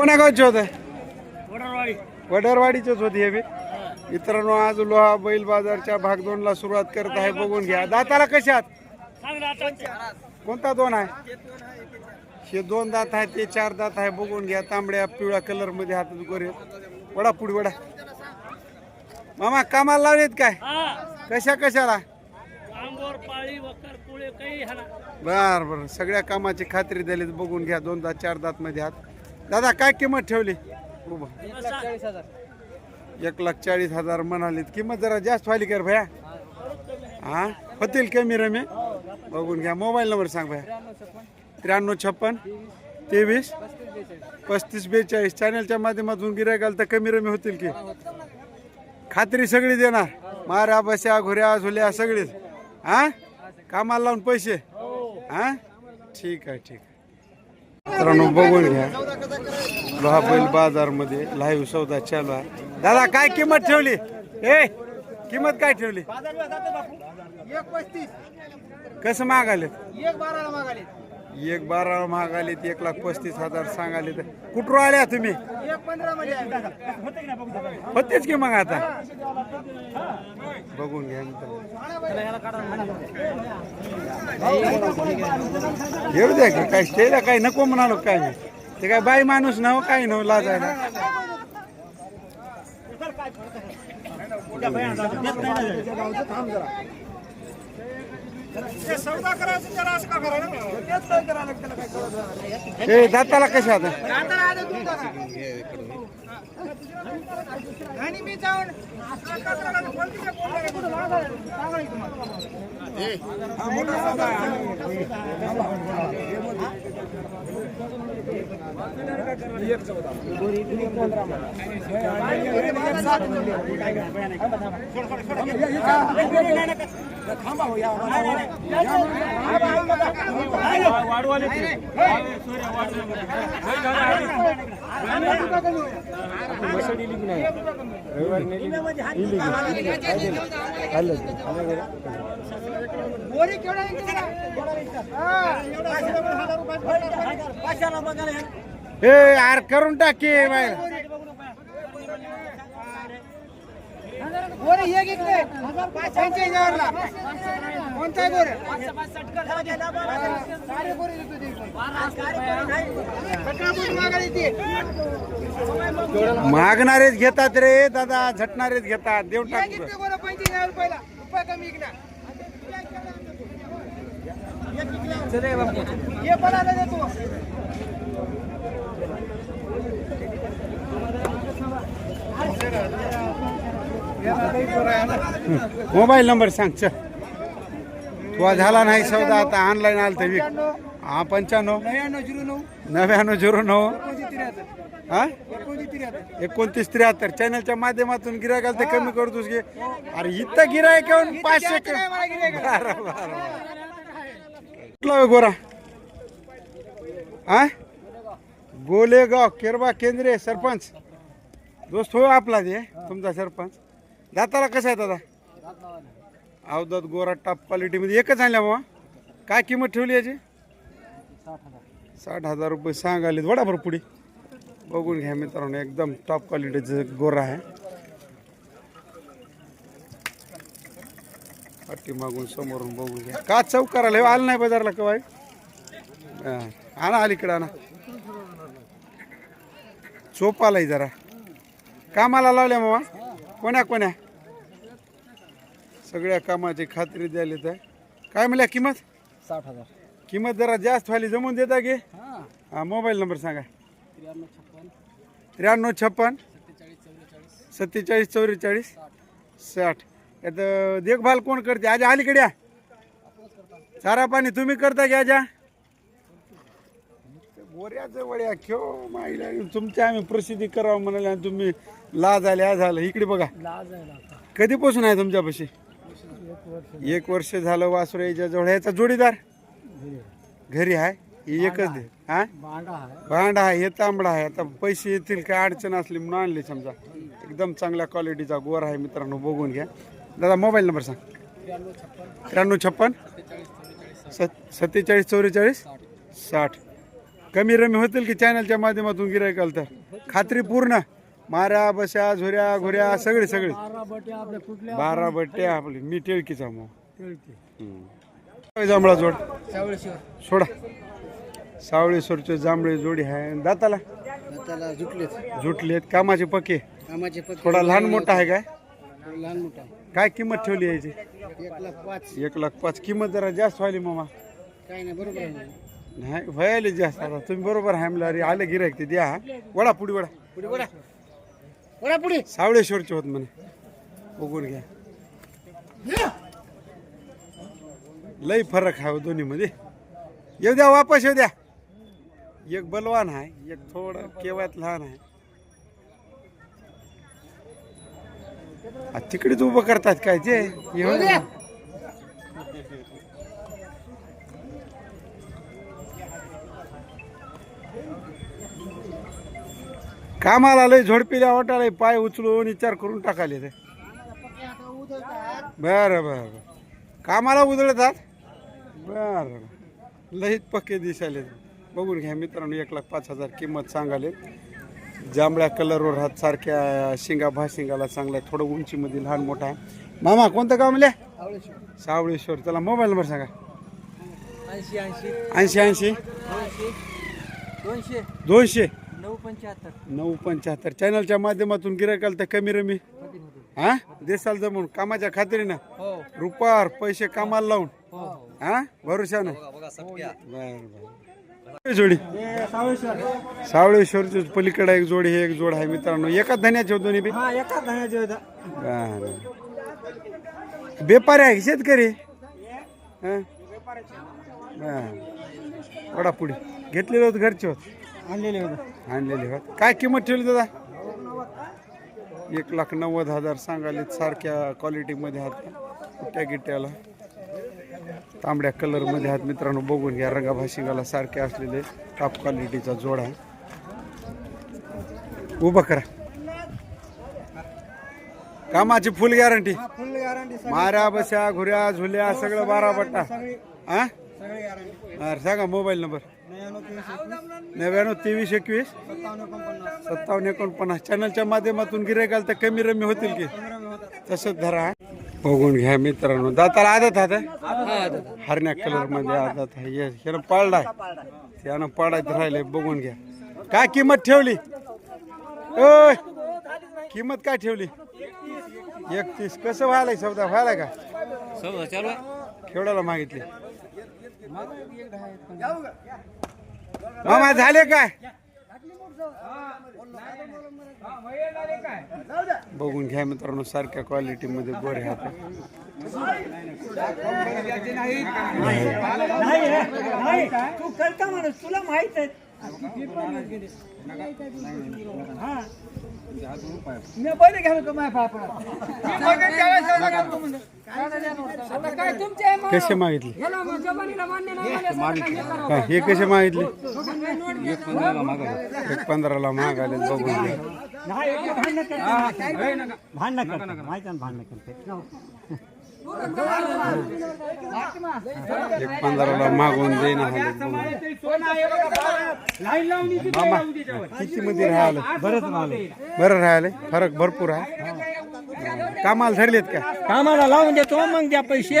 कोण्या गावचे होते? वडरवाडी. वडरवाडीचेच होते हे बी. मित्रांनो आज लोहा बैल बाजारच्या भाग दोनला सुरुवात करत आहे. बघून घ्या. दाताला कशात कोणता दोन आहे? हे दोन दात आहे ते चार दात आहे. बघून घ्या. तांबड्या पिवळ्या कलरमध्ये हातात गोरे वडा पुढे वडा. मामा कामाला लावलेत काय? कशा कशाला? बर बर. सगळ्या कामाची खात्री दिली बघून घ्या. दोन दात चार दात मध्ये हात दादा काय किंमत ठेवली? एक लाख चाळीस हजार म्हणालीत. किंमत जरा जास्त व्हायली कर भया? हा? होतील कमी रमे? बघून घ्या. मोबाईल नंबर सांग भया. त्र्याण्णव छप्पन तेवीस पस्तीस बेचाळीस. चॅनलच्या माध्यमातून गिरायकाल तर कमी रमी होतील की? खात्री सगळी देणार. मारा बस्या घोऱ्या झुल्या सगळीच. हा? कामाला लावून पैसे? हा? ठीक आहे ठीक आहे. मित्रांनो बघून घ्या. लोहा बैल बाजारमध्ये लाईव्ह सौदा चालू आहे. दादा काय किंमत ठेवली? ए किंमत काय ठेवली? कसं मागाले एक बाराला मागाले एक बारा महागाले एक लाख पस्तीस हजार सांगाले तर. कुठून आल्या तुम्ही. होतेच की मग आता? बघून घ्या. येऊ द्या की काय स्टेला काही नको म्हणालो काय मी. ते काय बाई माणूस नव काही नव लाजायला. सौदा करायचं जरा असं का करा ना? तेच काय करायला लागतं त्याला काय कळत नाही. ए दाताला कशा आता आता आलं दूध आता. आणि मी जाऊन? कुठं तुम्हाला. बोरी हा, बघायला हे. यार करून टाकी एक एक. कोणता? सारे येते. मागणारेच घेतात रे दादा झटणारेच घेतात देऊन एक टाक एक ते बोरा पंच्याऐंशी हजार रुपयाला. रुपये कमी विकणार. पण आलं देतो मोबाईल नंबर सांग चल. तुझा झाला नाही सौदा आता ऑनलाईन आलं तर विक हा पंच्याण्णव. नव्याण्णव झिरो नऊ. नव्याण्णव झिरो नऊ एकोणतीस त्र्याहत्तर. हा एकोणतीस त्र्याहत्तर चॅनलच्या माध्यमातून गिरायक आलं तर कमी करतोस घे. अरे इथं गिरायक येऊन पाचशे बरं, बरं. कुठला गोरा? आ? गोलेगाव केरबा केंद्रे सरपंच. दोस्त हो आपला ते तुमचा सरपंच. दाताला कसा आहे दादा? अवधात गोरा टॉप क्वालिटीमध्ये एकच आणल्या बाबा काय किंमत ठेवली याची? साठ हजार रुपये सांगाले वडा पुढे. बघून घ्या मित्रांनो एकदम टॉप क्वालिटीचं गोरा आहे. पाठी मागून समोरून बघून घ्या का चौक करायला हे आलं नाही बाजारला कवाय हा, आणा अलीकडे आणा. चोप आलाय जरा. कामाला लावल्या मामा? कोण्या कोण्या? सगळ्या कामाची खात्री द्यायला तर काय म्हणल्या किंमत? साठ हजार. किंमत जरा जास्त व्हायली जमून देता गे हा. मोबाईल नंबर सांगा. त्र्याण्णव छप्पन. सत्तेचाळीस चौवेचाळीस. साठ. यात देखभाल कोण करते? आज अलीकडे या. चारा पाणी तुम्ही करता की आजा? बोऱ्याचं वड्या खेळ माहिला तुमच्या आम्ही प्रसिद्धी करावं म्हणाले आणि तुम्ही लाज आले आज झालं इकडे बघा. कधीपासून आहे तुमच्यापाशी? एक वर्ष झालं वासुर याच्या जवळ. याचा जोडीदार? घरी आहे. ही एकच दे. हा? भांडा आहे. हे तांबडा आहे. आता पैसे येतील काय अडचण असली म्हणून आणली समजा. एकदम चांगल्या क्वालिटीचा गोर आहे मित्रांनो. बघून घ्या. दादा मोबाईल नंबर सांग. त्र्याण्णव छप्पन सत सत्तेचाळीस चौवेचाळीस साठ. कमी रमी होतील की चॅनलच्या माध्यमातून गिरायकाल तर खात्री पूर्ण. माऱ्या बशा झोऱ्या घोऱ्या सगळे सगळे. बारा बट्टे आपले. मी टिळकीचा मग. जांभळा जोड. सोडा. सावळेश्वरचे जांभळे जोडी आहे. दाताला? त्याला जुटलेत. जुटलेत. कामाचे पके. कामाचे थोडा लहान मोठा आहे काय? लहान मोठा काय किंमत ठेवली यायची एक लाख पाच. एक लाख पाच. किंमत जरा जास्त व्हायली मामा. काही नाही बरोबर आहे. नाही व्हायला जास्त आता. तुम्ही बरोबर आहे. म्हणलं अरे आले गिरायक ते द्या. हा. वडा पुढे वडा. पुढे बोला बोला पुढे. सावळेश्वरचे होत म्हणे. बघून घ्या. लई फरक आहे दोन्ही मध्ये येऊ द्या वापस येऊ द्या. एक बलवान आहे एक थोडं केव्हात लहान आहे. आ, तिकडेच उभं करतात काय ते? येऊ द्या कामाला लय झोडपिल्या वाटाला पाय उचलून विचार करून टाकाले ते. बरं बरं बरं. कामाला उधळतात? बरं बरं. लईच पक्के दिसायले बघून घ्या मित्रांनो एक लाख पाच हजार किंमत सांगाले जांभळ्या कलरवर हात सारख्या शिंगा भाशिंगाला चांगला आहे. थोडं उंचीमध्ये लहान मोठा आहे. मामा कोणतं गाव म्हणले? सावळेश्वर. त्याला मोबाईल नंबर सांगा. ऐंशी ऐंशी. ऐंशी ऐंशी. दोनशे. दोनशे. दोनशे. नऊ पंच्याहत्तर. नऊ पंच्याहत्तर. चॅनलच्या माध्यमातून गिरायकाल तर कमी रमी. हा? देसाल जमून. कामाच्या खात्रीनं. हो. रुपार पैसे कामाला लावून. हो. हा? भरोशानं. बर बर. जोडी? सावळेश्वरची पलीकडे एक जोडी हे एक जोड आहे मित्रांनो. एकाच धन्याचे होतो दोन्ही बी? हा एकाच धान्याचे. व्यापारी आहे शेतकरी? हा? वडा पुढे. घेतलेले होते घरचे होत? आणलेले होते. आणलेले होत. काय किंमत ठेवली दादा? एक लाख नव्वद हजार सांगाले सारख्या क्वालिटीमध्ये हात. कुट्या गिट्याला तांबड्या कलरमध्ये हात मित्रांनो बघून घ्या. रंगाभाशिंगाला सारखे असलेले टॉप क्वालिटीचा जोड. आहे उभं करा. कामाची फुल गॅरंटी फुल गॅरंटी माऱ्या बस्या घुऱ्या झुल्या सगळं बारा बट्टा हा? सांगा मोबाईल नंबर नव्याण्णव तेवीस एकवीस. सत्तावन्न एकोणपन्नास. सत्तावन्न एकोणपन्नास. चॅनलच्या माध्यमातून गिरायकाल तर कमी रमी होतील की? तसंच धरा. बघून घ्या मित्रांनो. दाताला आदत हात हरण्या कलरमध्ये आदत आहे. ह्यानं पाळलाय त्यानं पाडायचं राहिले बघून घ्या. काय किंमत ठेवली? किंमत काय ठेवली? एकतीस. कसं व्हायला सौदा? व्हायला का? केवढ्याला मागितली? मामा झाले काय? बघून घ्या मित्रांनो सारख्या क्वालिटीमध्ये गोरे हात तू करता माणूस तुला माहीत आहे. मी पहिले घ्यालो तो माझ्या कसे मागितले? काय हे कसे मागितले? एक पंधराला महाग आले बघून भांडण करतो. माहिती भांडण करते. एक पंधराला मागून बघून मामा किती मध्ये राहिले? बरंच बरं राहिले फरक भरपूर आहे. कामाला धरलेत का? कामाला लावून देतो मग द्या पैसे.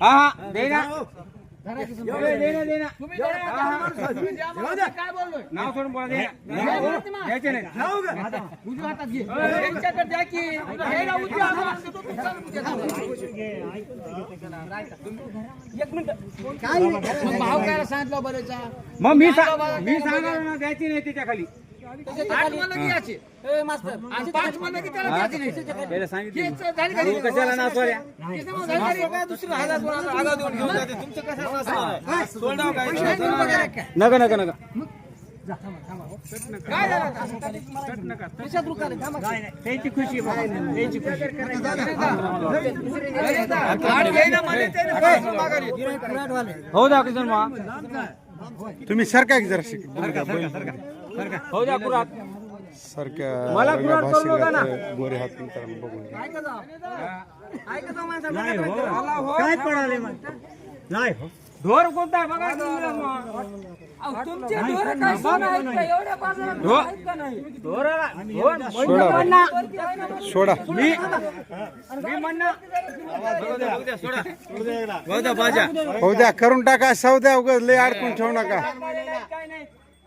हा हा दे ना. तुम्ही जरा आता माणूस आहे. म्हणजे आम्हाला काय बोललोय नाव सोडून बोला दे. द्यायचे नाही. उजव्या हातात घे. यांच्याकडे द्या की. हे ना उजव्या हातात देतो, तुमचा उजव्या हातात. एक मिनिट. मग भाव काय सांगितलं बरेचा मग मी सा- मी सांगाल ना द्यायची नाही त्याच्याखाली. आठ आणि पाच की त्याला द्यायचे नाही त्याला सांगितलं हेच झाली का तू झाली का दुसरं हजार दोन हजार आगाऊ देऊन घेऊन जाते. तुमचं कसं असं? काय? नका नका नका काय झालं आता? रुकाले. थांबा. आठ त्याने पैसे हो द्या तुम्ही सरका की जरा शिक हो द्या मला कुराड करू नका ना. गोरे हात मित्रांनो बघून घ्या. काय पडाले मग? नाही हो. ढोर कोणता आहे? बघा तुम्ही मग. ढो- ढोराला- ढोर- सोडा सोडा. मी मी म्हणणं हो द्या करून टाका सौद्या उगाच लय अडकून ठेवू नका. काय नाही.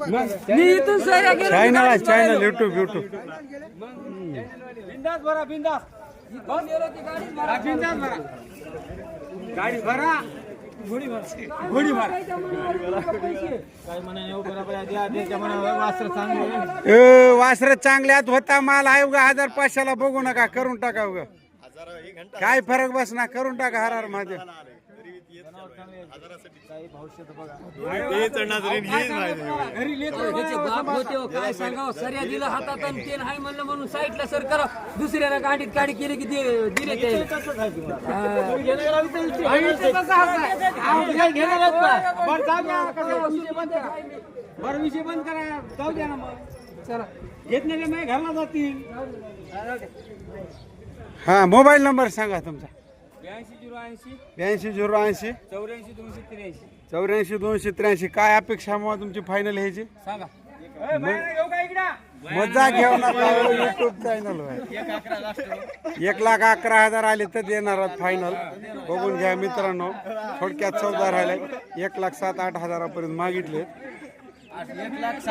म्हणणार चायनल आहे चायनल युट्यूब युट्यूब बिंदास भरा बिंदास. हा, बिंदास भरा गाडी भरा. घोडी भरा. घोडी वासर चांगल्यात होता माल. आहे उगा हजार पाचशेला बघू नका करून टाका उगा. काय फरक बसना करून टाका हरार माझे. घरी लेकरं त्याचे बाप होते हो, काय सांगावं? दिलं हातात आणि तेल हाय म्हणलं म्हणून साईडला सर करा. दुसऱ्याला गाडीत गाडी केली की दिले ते. बरं विषय बंद करा बरं विषय बंद करा. जाऊ द्या ना मग. चला. घेत नाही मी घरला जातील. हा मोबाईल नंबर सांगा तुमचा. ब्याऐंशी झिरो ऐंशी ब्याऐंशी झिरो ऐंशी चौऱ्याऐंशी दोनशे त्र्याऐंशी. चौऱ्याऐंशी दोनशे त्र्याऐंशी. काय अपेक्षा मग तुमची फायनल ह्याची? सांगा. ए, बाहेर येऊ का इकडं? मजा घेऊ नका युट्यूब चॅनल एक लाख अकरा हजार आले तर देणार फायनल बघून घ्या मित्रांनो थोडक्यात चौदा राहिले. एक लाख सात आठ हजारापर्यंत मागितले